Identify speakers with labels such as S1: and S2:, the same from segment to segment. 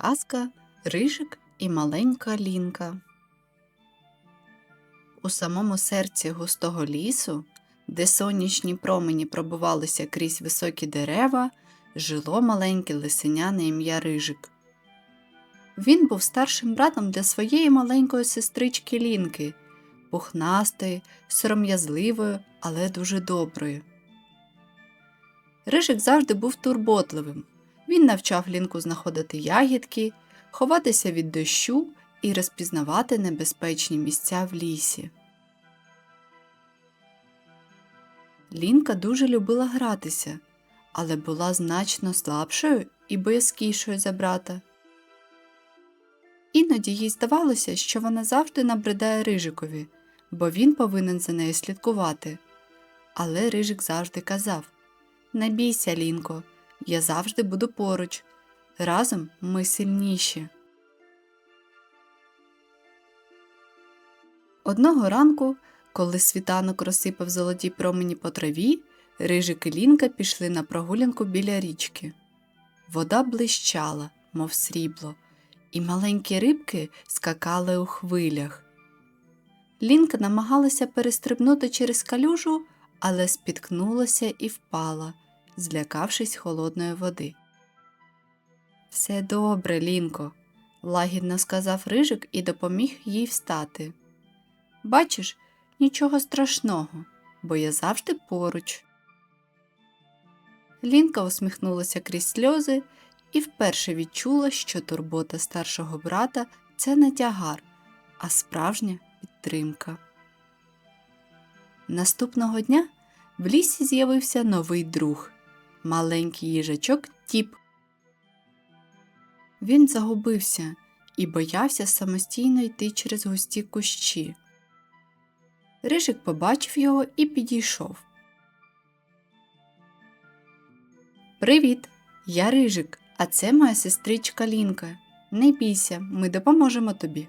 S1: Казка Рижик і маленька лінка. У самому серці густого лісу, де сонячні промені пробивалися крізь високі дерева, жило маленьке лисеня на ім'я Рижик. Він був старшим братом для своєї маленької сестрички Лінки, пухнастої, сором'язливої, але дуже доброї. Рижик завжди був турботливим. Він навчав Лінку знаходити ягідки, ховатися від дощу і розпізнавати небезпечні місця в лісі. Лінка дуже любила гратися, але була значно слабшою і боязкішою за брата. Іноді їй здавалося, що вона завжди набридає Рижикові, бо він повинен за нею слідкувати. Але Рижик завжди казав Не бійся, Лінко, я завжди буду поруч. Разом ми сильніші. Одного ранку, коли світанок розсипав золоті промені по траві, Рижик і Лінка пішли на прогулянку біля річки. Вода блищала, мов срібло, і маленькі рибки скакали у хвилях. Лінка намагалася перестрибнути через калюжу, але спіткнулася і впала, злякавшись холодної води. Все добре, Лінко, лагідно сказав Рижик і допоміг їй встати. Бачиш, нічого страшного, бо я завжди поруч. Лінка усміхнулася крізь сльози і вперше відчула, що турбота старшого брата це не тягар, а справжня підтримка. Наступного дня в лісі з'явився новий друг маленький їжачок Тіп. Він загубився і боявся самостійно йти через густі кущі. Рижик побачив його і підійшов. Привіт, я Рижик, а це моя сестричка Лінка. Не бійся, ми допоможемо тобі.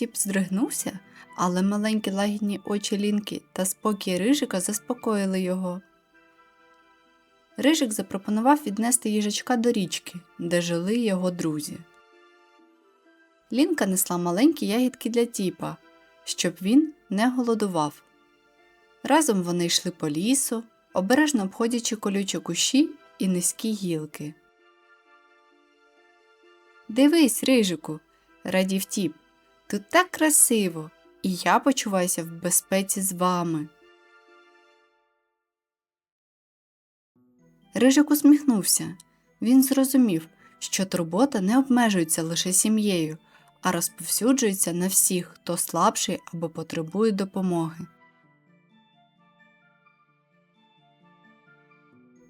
S1: Тіп здригнувся, але маленькі лагідні очі Лінки та спокій Рижика заспокоїли його. Рижик запропонував віднести їжачка до річки, де жили його друзі. Лінка несла маленькі ягідки для тіпа, щоб він не голодував. Разом вони йшли по лісу, обережно обходячи колючі кущі і низькі гілки. Дивись, Рижику, радів тіп, тут так красиво, і я почуваюся в безпеці з вами. Рижик усміхнувся. Він зрозумів, що турбота не обмежується лише сім'єю, а розповсюджується на всіх, хто слабший або потребує допомоги.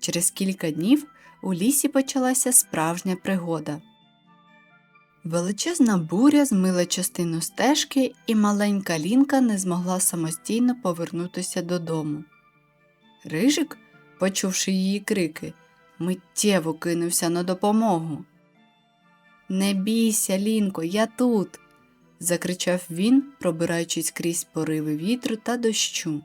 S1: Через кілька днів у лісі почалася справжня пригода. Величезна буря змила частину стежки, і маленька лінка не змогла самостійно повернутися додому. Рижик, почувши її крики, миттєво кинувся на допомогу. Не бійся, Лінко, я тут. закричав він, пробираючись крізь пориви вітру та дощу.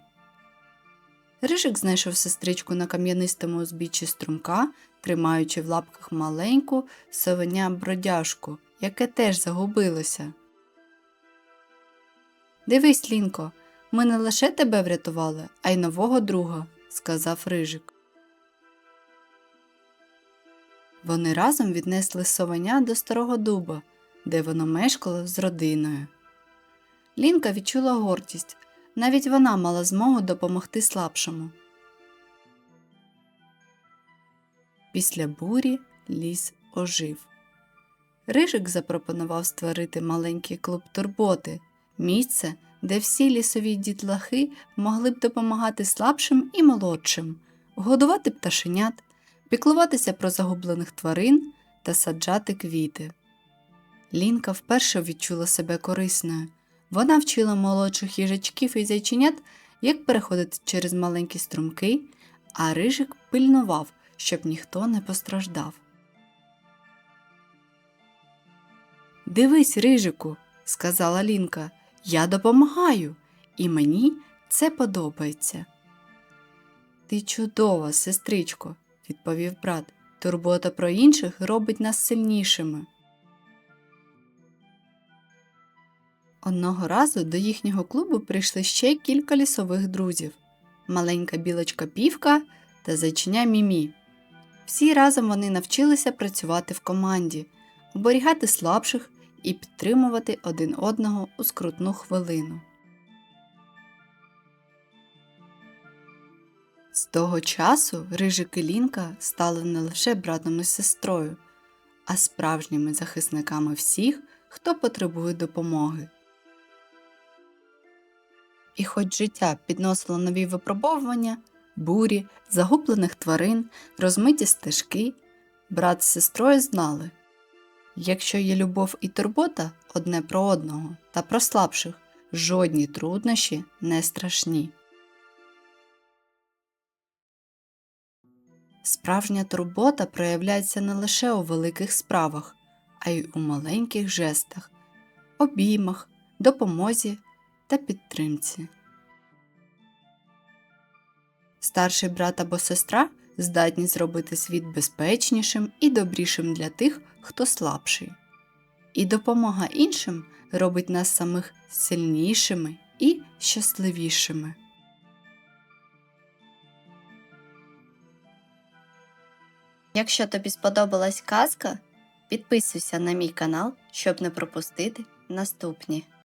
S1: Рижик знайшов сестричку на кам'янистому узбіччі струмка, тримаючи в лапках маленьку совеня бродяжку, яке теж загубилося. Дивись, Лінко, ми не лише тебе врятували, а й нового друга, сказав Рижик. Вони разом віднесли совеня до старого дуба, де воно мешкало з родиною. Лінка відчула гордість, навіть вона мала змогу допомогти слабшому. Після бурі ліс ожив. Рижик запропонував створити маленький клуб турботи, місце, де всі лісові дітлахи могли б допомагати слабшим і молодшим, годувати пташенят, піклуватися про загублених тварин та саджати квіти. Лінка вперше відчула себе корисною. Вона вчила молодших їжачків і зайченят, як переходити через маленькі струмки, а рижик пильнував, щоб ніхто не постраждав. Дивись, рижику, сказала Лінка, я допомагаю, і мені це подобається. Ти чудова, сестричко, відповів брат. Турбота про інших робить нас сильнішими. Одного разу до їхнього клубу прийшли ще кілька лісових друзів маленька білочка півка та зайчиня Мімі. Всі разом вони навчилися працювати в команді, оберігати слабших і підтримувати один одного у скрутну хвилину. З того часу Рижик і Лінка стали не лише братом і сестрою, а справжніми захисниками всіх, хто потребує допомоги. І хоч життя підносило нові випробовування, бурі, загублених тварин, розмиті стежки, брат з сестрою знали, якщо є любов і турбота одне про одного та про слабших, жодні труднощі не страшні. Справжня турбота проявляється не лише у великих справах, а й у маленьких жестах, обіймах, допомозі та підтримці. Старший брат або сестра здатні зробити світ безпечнішим і добрішим для тих, хто слабший. І допомога іншим робить нас самих сильнішими і щасливішими. Якщо тобі сподобалась казка, підписуйся на мій канал, щоб не пропустити наступні.